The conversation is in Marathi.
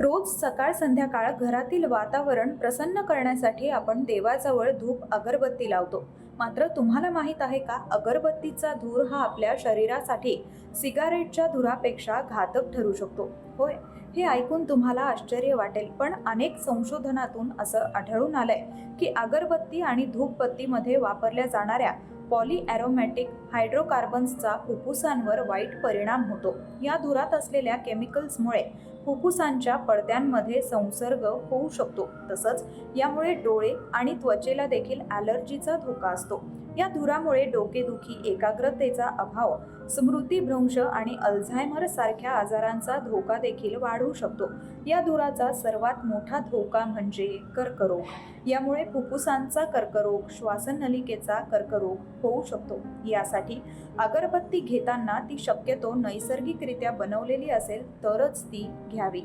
रोज सकाळ संध्याकाळ घरातील वातावरण प्रसन्न करण्यासाठी आपण देवाजवळ धूप अगरबत्ती लावतो. मात्र तुम्हाला माहीत आहे का अगरबत्तीचा धूर हा आपल्या शरीरासाठी सिगारेटच्या धुरापेक्षा घातक ठरू शकतो. होय? हे ऐकून तुम्हाला आश्चर्य वाटेल. पण अनेक संशोधनातून असं आढळून आलंय की अगरबत्ती आणि धूपबत्तीमध्ये वापरल्या जाणाऱ्या पॉली ॲरोमॅटिक हायड्रोकार्बन्सचा फुफ्फुसांवर वाईट परिणाम होतो. या धुरात असलेल्या केमिकल्समुळे फुफ्फुसांच्या पडद्यांमध्ये संसर्ग होऊ शकतो. तसंच यामुळे डोळे आणि त्वचेला देखील ॲलर्जीचा धोका असतो. या धुरामुळे डोकेदुखी एकाग्रतेचा अभाव स्मृतीभ्रंश आणि अल्झायमर सारख्या आजारांचा धोका देखील वाढू शकतो. या धुराचा सर्वात मोठा धोका म्हणजे कर्करोग. यामुळे फुफ्फुसांचा कर्करोग श्वासनलिकेचा कर्करोग होऊ शकतो. यासाठी अगरबत्ती घेताना ती शक्यतो नैसर्गिकरित्या बनवलेली असेल तरच ती घ्यावी.